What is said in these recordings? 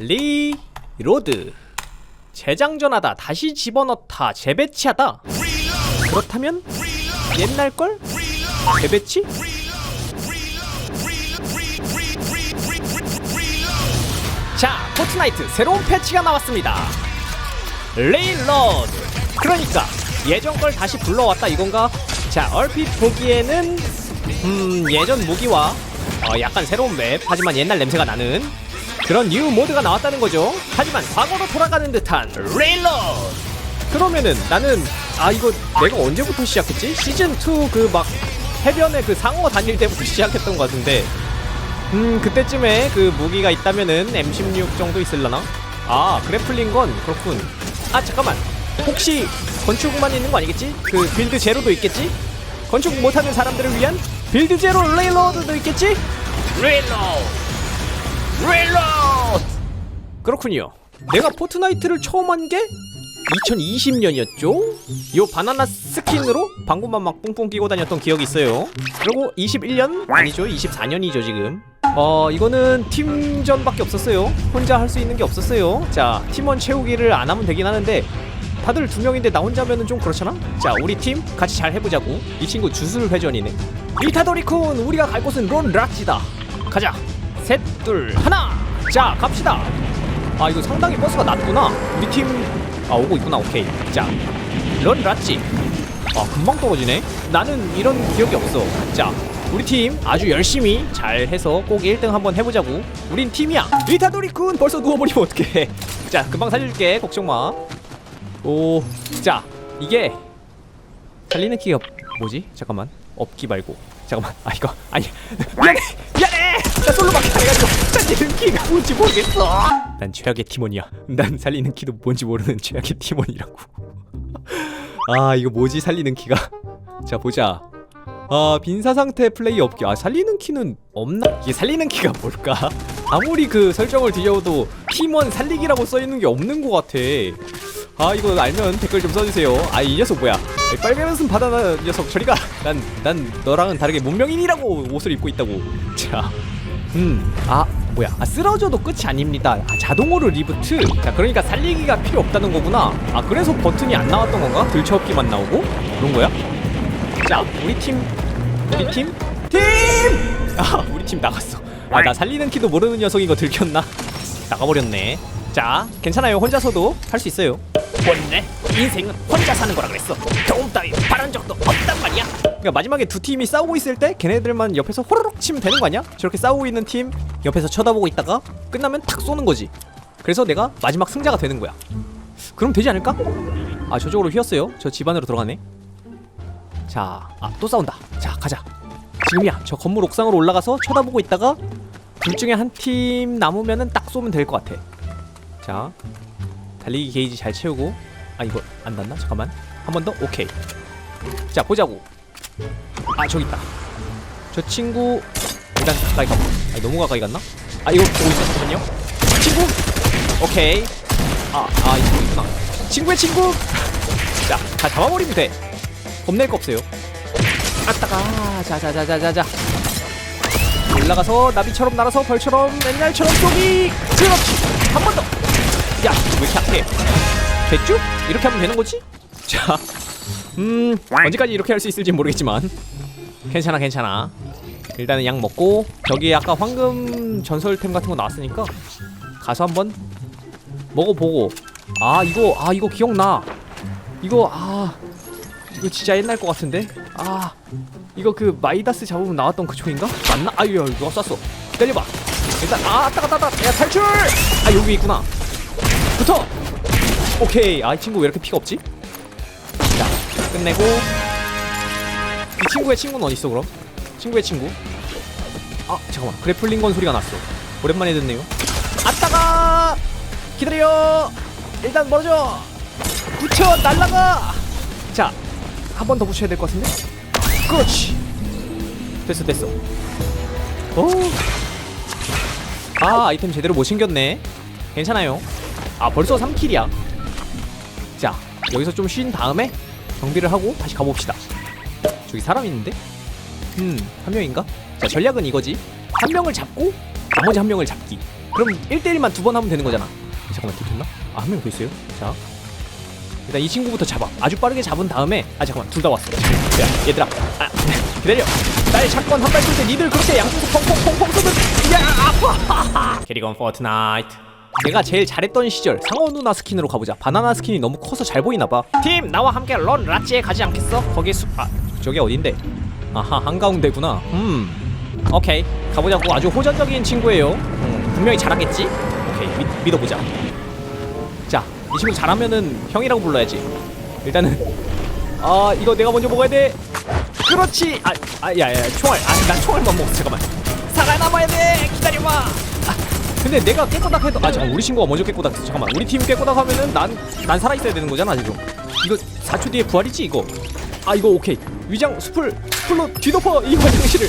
리로드. 재장전하다 다시 집어넣다 재배치하다. 그렇다면 옛날 걸? 재배치? 자 포트나이트 새로운 패치가 나왔습니다. 레일러드. 그러니까 예전 걸 다시 불러왔다 이건가? 자 얼핏 보기에는 음 예전 무기와 어, 약간 새로운 맵. 하지만 옛날 냄새가 나는 그런 뉴 모드가 나왔다는 거죠 하지만 과거로 돌아가는 듯한 레일러드 그러면은 나는 아 이거 내가 언제부터 시작했지? 시즌 2 그 막 해변에 그 상어 다닐 때부터 시작했던 것 같은데 음 그때쯤에 그 무기가 있다면은 M16 정도 있을라나? 아 그래플링 건 그렇군 아 잠깐만 혹시 건축만 있는 거 아니겠지? 그 빌드 제로도 있겠지? 건축 못하는 사람들을 위한 빌드 제로 레일로드도 있겠지? 레일로 드 레일로드 그렇군요 내가 포트나이트를 처음 한 게 2020년이었죠? 요 바나나 스킨으로 방구만 막 뿡뿡 끼고 다녔던 기억이 있어요. 그리고 21년 아니죠? 24년이죠 지금. 어 이거는 팀전밖에 없었어요. 혼자 할 수 있는 게 없었어요. 자 팀원 채우기를 안 하면 되긴 하는데 다들 두 명인데 나 혼자면은 좀 그렇잖아. 자 우리 팀 같이 잘 해보자고. 이 친구 주술 회전이네. 이타도리쿤 우리가 갈 곳은 론라찌다. 가자. 셋, 둘, 하나. 자 갑시다. 아 이거 상당히 버스가 낮구나. 우리 팀 아 오고 있구나. 오케이. 자런 랐지 아 금방 떨어지네. 나는 이런 기억이 없어. 자 우리 팀 아주 열심히 잘 해서 꼭 1등 한번 해보자고. 우린 팀이야. 이타도리쿤 벌써 누워버리면 어떡해. 자 금방 살려줄게 걱정 마 오 자 이게 살리는 키가 뭐지? 잠깐만. 업기 말고. 잠깐만. 아 이거. 아니 미안해 나 솔로 막해가지고 살리는 키가 뭔지 모르겠어. 난 최악의 팀원이야. 난 살리는 키도 뭔지 모르는 최악의 팀원이라고. 아 이거 뭐지 살리는 키가? 자 보자. 아 빈사 상태 플레이 없기 아 살리는 키는 없나? 이게 살리는 키가 뭘까? 아무리 그 설정을 뒤져도 팀원 살리기라고 써있는 게 없는 것 같아. 아 이거 알면 댓글 좀 써주세요. 아 이 녀석 뭐야? 이 빨간 웃음 바다나 녀석. 저리가. 난 난 너랑은 다르게 문명인이라고 옷을 입고 있다고. 자 음 아 뭐야. 아 쓰러져도 끝이 아닙니다. 아 자동으로 리부트. 자 그러니까 살리기가 필요 없다는 거구나. 아 그래서 버튼이 안 나왔던 건가? 들쳐업기만 나오고? 그런 거야? 자 우리 팀. 우리 팀? 팀! 아 우리 팀 나갔어. 아 나 살리는 키도 모르는 녀석이 이거 들켰나? 나가버렸네. 자 괜찮아요. 혼자서도 할 수 있어요. 원래 인생은 혼자 사는 거라 그랬어 도움 따위 바란 적도 없단 말이야 그러니까 마지막에 두 팀이 싸우고 있을 때 걔네들만 옆에서 호로록 치면 되는 거 아니야? 저렇게 싸우고 있는 팀 옆에서 쳐다보고 있다가 끝나면 탁 쏘는 거지 그래서 내가 마지막 승자가 되는 거야 그럼 되지 않을까? 아 저쪽으로 휘었어요 저 집 안으로 들어가네 자, 아, 또 싸운다. 자, 가자. 지금이야. 저 건물 옥상으로 올라가서 쳐다보고 있다가 둘 중에 한 팀 남으면은 딱 쏘면 될 것 같아. 자, 달리기 게이지 잘 채우고. 아, 이거 안 닿나? 잠깐만. 한 번 더. 오케이. 자, 보자고. 아, 저기 있다. 저 친구 일단 가까이 가봐. 아, 너무 가까이 갔나? 아, 이거 보고 있었거든요. 친구. 오케이. 아, 아, 이 친구 있구나. 친구의 친구. 자, 다 잡아버리면 돼. 겁낼 거 없어요. 아따가 자자자자자자 올라가서 나비처럼 날아서 벌처럼 맨날처럼 쏘기 그렇지 한 번 더. 야왜 이렇게 약해? 됐죠? 이렇게 하면 되는 거지? 자, 음 언제까지 이렇게 할 수 있을지 모르겠지만 괜찮아 괜찮아. 일단은 약 먹고 저기 아까 황금 전설템 같은 거 나왔으니까 가서 한번 먹어보고 아 이거 아 이거 기억나 이거 아 이거 진짜 옛날 것 같은데? 아 이거 그 마이다스 잡으면 나왔던 그 총인가? 맞나? 아유 누가 쐈어 때려봐 일단 아 따가 따가 야 탈출! 아 여기 있구나 붙어! 오케이. 아 이 친구 왜 이렇게 피가 없지? 자 끝내고. 이 친구의 친구는 어디 있어 그럼? 친구의 친구? 아 잠깐만. 그래플링 건 소리가 났어. 오랜만에 듣네요. 아따가! 기다려! 일단 멀어져! 붙여 날라가! 자 한 번 더 붙여야 될 것 같은데? 그렇지! 됐어 됐어. 오아 아이템 제대로 못 챙겼네. 괜찮아요. 아 벌써 3킬이야 자 여기서 좀 쉰 다음에 정비를 하고 다시 가봅시다. 저기 사람 있는데? 음한 명인가? 자 전략은 이거지. 한 명을 잡고 나머지 한 명을 잡기. 그럼 1대1만 두 번 하면 되는 거잖아. 잠깐만 들켰나? 아 한 명 더 있어요? 자 일단 이 친구부터 잡아. 아주 빠르게 잡은 다음에 아 잠깐만 둘 다 왔어. 야 얘들아 아 기다려. 나의 샷건 한발 쏠때 니들 그렇게 양쪽에서 펑펑펑펑 쏘면 야 아파. 캐리건 포트나이트 내가 제일 잘했던 시절 상어 누나 스킨으로 가보자 바나나 스킨이 너무 커서 잘 보이나봐 팀 나와 함께 런 라찌에 가지 않겠어? 거기 숲아 저기 어딘데 아하 한가운데구나 음 오케이 가보자고 아주 호전적인 친구예요 음, 분명히 잘하겠지? 오케이 믿, 믿어보자 자, 이 친구 잘하면은 형이라고 불러야지. 일단은 아 이거 내가 먼저 먹어야 돼. 그렇지. 아, 아, 야, 야, 총알. 아, 난 총알만 먹어. 잠깐만. 살아남아야 돼. 기다려봐. 아, 근데 내가 깨꼬닥 해도 아 잠깐 우리 친구가 먼저 깨꼬닥. 잠깐만 우리 팀 깨꼬닥 하면은 난 난 살아 있어야 되는 거잖아 지금. 이거 4초 뒤에 부활이지 이거. 아 이거 오케이. 위장 숲을 숲으로 뒤덮어 이 화장실을.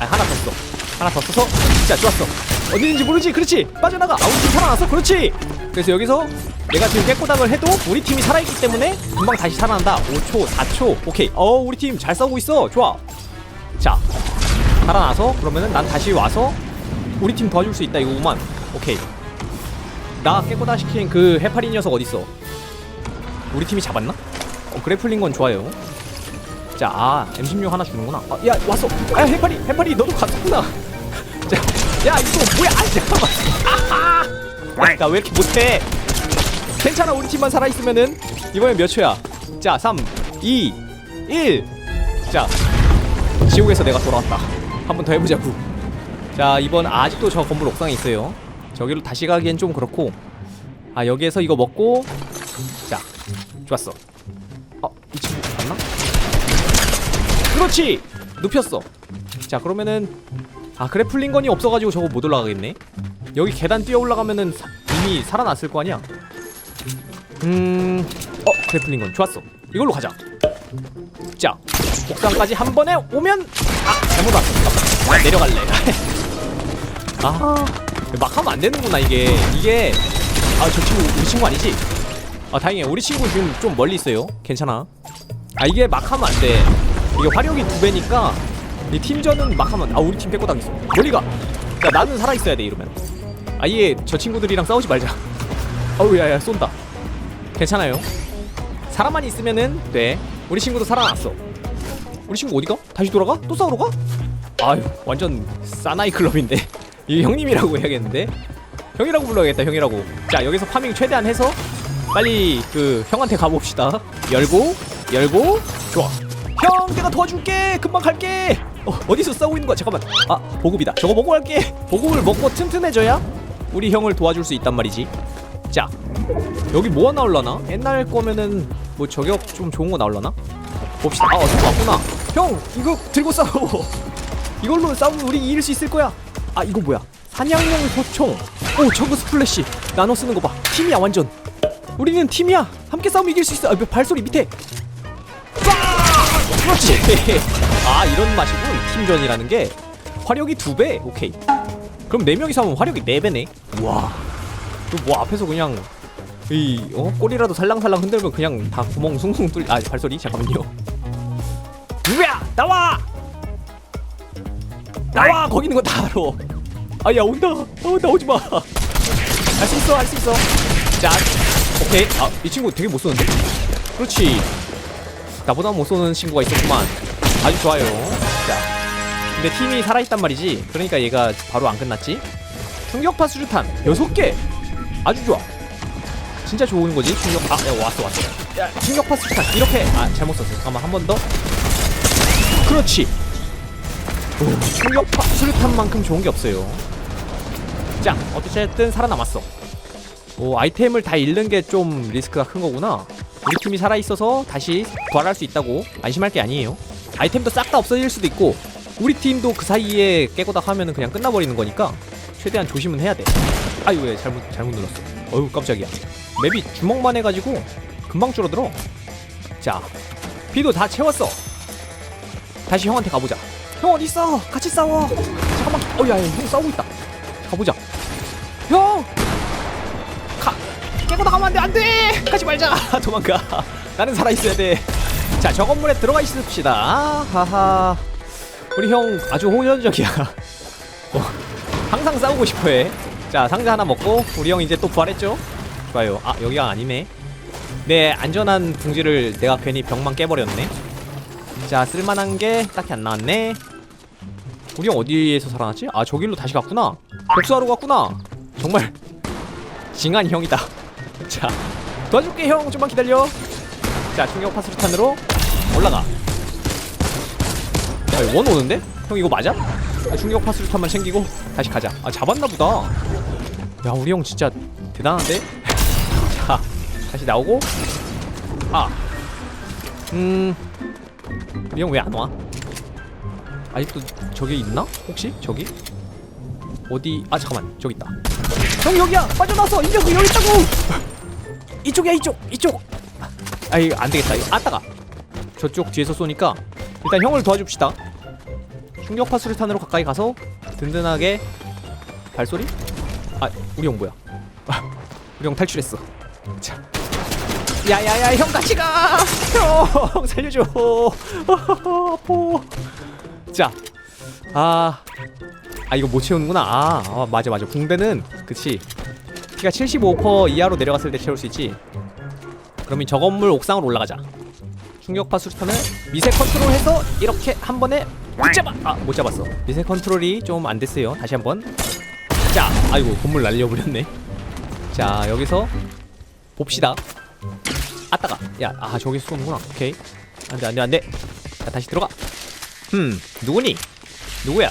아 하나 더 써. 하나 더 써서 자 좋았어 어디 있는지 모르지 그렇지 빠져나가 아웃 팀 살아났어 그렇지 그래서 여기서 내가 지금 깨꼬닥을 해도 우리 팀이 살아있기 때문에 금방 다시 살아난다 5초 4초 오케이 어 우리 팀 잘 싸우고 있어 좋아 자 살아나서 그러면은 난 다시 와서 우리 팀 도와줄 수 있다 이거구만 오케이 나 깨꼬닥 시킨 그 해파리 녀석 어딨어 우리 팀이 잡았나? 어 그래플링 건 좋아요 자, 아, M16 하나 주는구나. 아, 야, 왔어. 아, 해파리, 해파리, 너도 갔구나. 자, 야, 이거 뭐야? 아, 잠깐만. 아하! 나왜 이렇게 못해? 괜찮아, 우리 팀만 살아있으면은 이번엔 몇 초야? 자, 3, 2, 1. 자, 지옥에서 내가 돌아왔다. 한 번 더 해보자고. 자, 이번 아직도 저 건물 옥상에 있어요. 저기로 다시 가기엔 좀 그렇고. 아, 여기에서 이거 먹고. 자, 좋았어. 어, 이 친구 갔나? 그렇지 눕혔어 자 그러면은 아 그래플링건이 없어가지고 저거 못 올라가겠네 여기 계단 뛰어 올라가면은 사- 이미 살아났을 거 아니야 음어 그래플링건 좋았어 이걸로 가자 자 옥상까지 한 번에 오면 아 잘못 왔어 아, 내려갈래 아 막 하면 안 되는구나 이게. 이게 아 저 친구 우리 친구 아니지? 아 다행이야 우리 친구 지금 좀 멀리 있어요. 괜찮아. 아 이게 막 하면 안 돼. 이게 화력이 두 배니까 이 팀전은 막 하면 아 우리 팀 뺏고 당했어. 멀리 가. 야, 나는 살아있어야 돼 이러면. 아예 저 친구들이랑 싸우지 말자. 어우 야 야 쏜다. 괜찮아요. 사람만 있으면은 돼. 우리 친구도 살아났어. 우리 친구 어디가? 다시 돌아가? 또 싸우러 가? 아유 완전 사나이 클럽인데 이 형님이라고 해야겠는데? 형이라고 불러야겠다 형이라고. 자 여기서 파밍 최대한 해서 빨리 그 형한테 가봅시다. 열고 열고 좋아. 형 내가 도와줄게! 금방 갈게! 어, 어디서 싸우고 있는 거야? 잠깐만. 아 보급이다. 저거 먹고 갈게! 보급을 먹고 튼튼해져야 우리 형을 도와줄 수 있단 말이지. 자 여기 뭐가 나올라나? 옛날 거면은 뭐 저격 좀 좋은 거 나올라나? 봅시다. 아 어디서 왔구나. 형 이거 들고 싸워. 이걸로 싸우면 우리 이길 수 있을 거야 아 이거 뭐야 사냥용 소총 오 저거 스플래시 나눠 쓰는 거봐 팀이야 완전 우리는 팀이야 함께 싸우면 이길 수 있어 아, 발소리 밑에 그렇지. 아 이런 맛이군. 팀전이라는 게 화력이 두 배. 오케이. 그럼 네 명이서 하면 화력이 네 배네. 와. 그뭐 앞에서 그냥 이 어? 꼬리라도 살랑살랑 흔들면 그냥 다 구멍 숭숭 뚫. 아 발소리 잠깐만요. 누구야? 나와. 나와! 거기 있는 거다 알아. 아야 온다. 어 나오지 마. 할 수 있어 할 수 있어. 자 오케이. 아이 친구 되게 못 쏘는데. 그렇지. 나보다 못 쏘는 친구가 있었구만. 아주 좋아요. 자 근데 팀이 살아있단 말이지. 그러니까 얘가 바로 안 끝났지. 충격파 수류탄. 6개. 아주 좋아. 진짜 좋은 거지 충격 아 야, 왔어 왔어. 야 충격파 수류탄. 이렇게. 아 잘못 썼어. 잠깐만 한 번 더. 그렇지. 오, 충격파 수류탄만큼 좋은 게 없어요. 자 어쨌든 살아남았어. 오 아이템을 다 잃는 게 좀 리스크가 큰 거구나. 우리 팀이 살아있어서 다시 부활할 수 있다고 안심할 게 아니에요. 아이템도 싹 다 없어질 수도 있고 우리 팀도 그 사이에 깨고닥 하면은 그냥 끝나버리는 거니까 최대한 조심은 해야 돼. 아유 왜 잘못 잘못 눌렀어. 어휴 깜짝이야. 맵이 주먹만 해가지고 금방 줄어들어. 자 비도 다 채웠어. 다시 형한테 가보자 형 어딨어? 같이 싸워. 잠깐만. 어야야 형 싸우고 있다. 가보자. 형! 가, 깨고 나가면 안돼 안돼! 가지 말자. 도망가. 나는 살아 있어야 돼 자 저 건물에 들어가 있읍시다. 하하. 우리 형 아주 호전적이야. 어, 항상 싸우고 싶어해. 자 상자 하나 먹고 우리 형 이제 또 부활했죠? 좋아요. 아 여기가 아니네. 내 안전한 둥지를 내가 괜히 벽만 깨버렸네 자 쓸만한 게 딱히 안 나왔네. 우리 형 어디에서 살아났지? 아 저길로 다시 갔구나. 복수하러 갔구나. 정말 징한 형이다. 자 도와줄게 형. 좀만 기다려. 자 충격 파스루탄으로 올라가. 야, 이거 원 오는데? 형 이거 맞아? 아, 충격 파스루탄만 챙기고 다시 가자. 아 잡았나 보다. 야 우리 형 진짜 대단한데? 자 다시 나오고. 아 음 우리 형왜 안 와? 아직도 저기 있나? 혹시? 저기? 어디? 아 잠깐만 저기 있다 형 여기야 빠져나왔어 이 녀석 여기 있다고 이쪽이야 이쪽 이쪽 아 이거 안 되겠다 이거 아따가 저쪽 뒤에서 쏘니까 일단 형을 도와줍시다 충격파 수류탄으로 가까이 가서 든든하게 발소리? 아 우리 형 뭐야 아, 우리 형 탈출했어 자 야야야 형 같이 가 형 살려줘. 아파. 자 아, 아 이거 못 채우는구나. 아, 아 맞아 맞아. 붕대는 그치. 피가 75% 이하로 내려갔을 때 채울 수 있지. 그러면 저 건물 옥상으로 올라가자. 충격파 수류탄을 미세 컨트롤해서 이렇게 한 번에 못 잡아. 아 못 잡았어. 미세 컨트롤이 좀 안 됐어요. 다시 한번. 자 아이고 건물 날려버렸네. 자 여기서 봅시다 아따가. 야 아 저기서 쏘는구나. 오케이. 안돼 안돼 안돼. 자 다시 들어가. 흠 누구니? 누구야?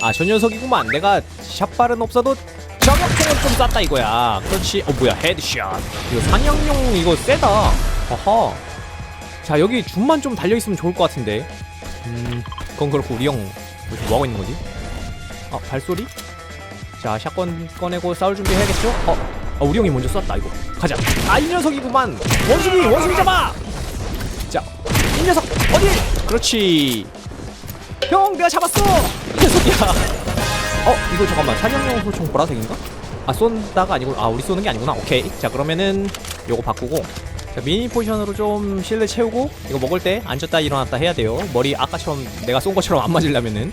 아 저 녀석이구만. 내가 샷발은 없어도 저격총은 좀 쐈다 이거야. 그렇지. 어 뭐야 헤드샷. 이거 사냥용 이거 세다. 아하 자 여기 줌만 좀 달려있으면 좋을 것 같은데. 음 그건 그렇고 우리 형 뭐하고 있는 거지? 아 발소리? 자 샷건 꺼내고 싸울 준비 해야겠죠? 어 아, 우리 형이 먼저 쐈다 이거. 가자. 아 이 녀석이구만. 원숭이 원숭이 잡아! 자이 녀석 어디? 그렇지. 형 내가 잡았어! 이 녀석이야. 어 이거 잠깐만. 사냥용 소총 보라색인가? 아 쏜다가 아니고 아 우리 쏘는 게 아니구나. 오케이. 자 그러면은 요거 바꾸고. 자 미니 포지션으로 좀 실내 채우고 이거 먹을 때 앉았다 일어났다 해야 돼요. 머리 아까처럼 내가 쏜 것처럼 안 맞으려면은.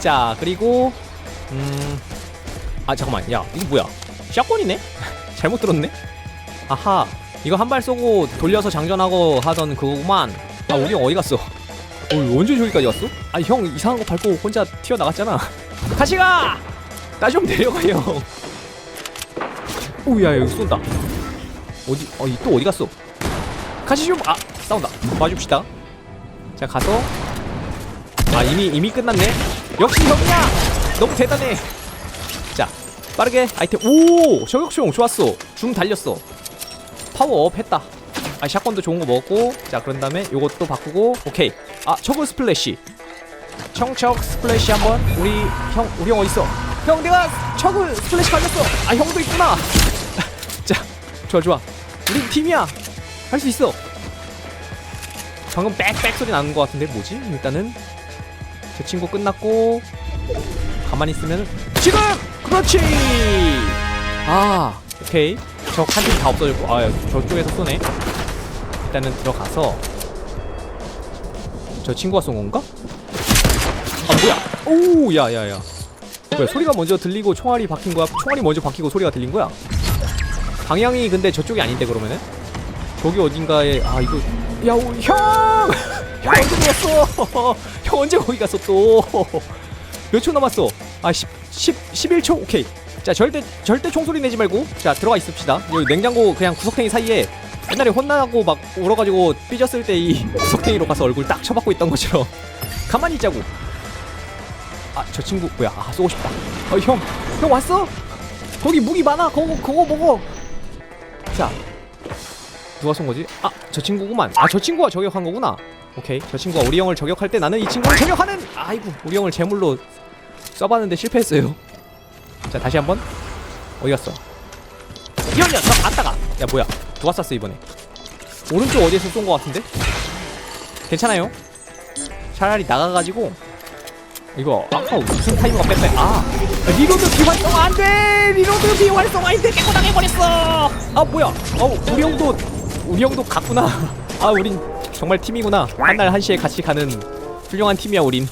자 그리고 음 아 잠깐만. 야 이거 뭐야 샷건이네? 잘못 들었네? 아하 이거 한 발 쏘고 돌려서 장전하고 하던 그거구만. 아 우리 형 어디 갔어? 어 언제 저기까지 왔어? 아 형 이상한 거 밟고 혼자 튀어나갔잖아. 다시 가! 나 좀 내려가 형 오야 여기 쏜다. 어디 어이 또 어디 갔어? 같이 좀 아 싸운다. 봐줍시다. 자 가서. 아 이미 이미 끝났네. 역시 형이야! 너무 대단해. 자 빠르게 아이템. 오! 저격총 좋았어. 줌 달렸어. 파워업 했다. 아 샷건도 좋은 거 먹었고. 자 그런 다음에 요것도 바꾸고. 오케이. 아 저거 스플래시. 청척 스플래시 한번. 우리 형 우리 형 어딨어? 형 내가 척을 스플래시 가졌어. 아 형도 있구나. 자 좋아 좋아. 우리 팀이야. 할 수 있어. 방금 빽빽 소리 나는 것 같은데 뭐지? 일단은. 제 친구 끝났고. 가만히 있으면 지금 그렇지! 아 오케이. 적 한 팀 다 없어졌고 아 저쪽에서 쏘네. 일단은 들어가서. 저 친구가 쏜 건가? 아 뭐야? 오 야야야. 뭐야 소리가 먼저 들리고 총알이 박힌 거야? 총알이 먼저 박히고 소리가 들린 거야? 방향이 근데 저쪽이 아닌데 그러면은? 저기 어딘가에 아 이거. 야형! 형 언제 들었어? 형 언제 거기 갔어 또? 몇 초 남았어? 아 10, 10 11초 오케이. 자 절대 절대 총소리 내지 말고 자 들어가 있읍시다. 여기 냉장고 그냥 구석탱이 사이에 옛날에 혼나고 막 울어가지고 삐졌을 때 이 구석탱이로 가서 얼굴 딱 쳐박고 있던 것처럼 가만히 있자고. 아 저 친구 뭐야? 아 쏘고 싶다. 어 형형 형 왔어? 거기 무기 많아. 그거 그거 먹어. 자 누가 쏜 거지? 아 저 친구구만. 아 저 친구가 저격한 거구나. 오케이. 저 친구가 우리 형을 저격할 때 나는 이 친구를 저격하는. 아이고 우리 형을 제물로 써봤는데 실패했어요. 자 다시 한번. 어디 갔어? 이런 녀석 아따가. 야 뭐야? 누가 쐈어 이번에? 오른쪽 어디에서 쏜거 같은데? 괜찮아요? 차라리 나가가지고 이거 아까 무슨 타이머가 빽빽. 아! 리로드 비활성화 안돼! 리로드 비활성화인데 깨고 당해버렸어! 아 뭐야? 어 우리 형도 우리 형도 갔구나. 아 우린 정말 팀이구나. 한 날 한시에 같이 가는 훌륭한 팀이야 우린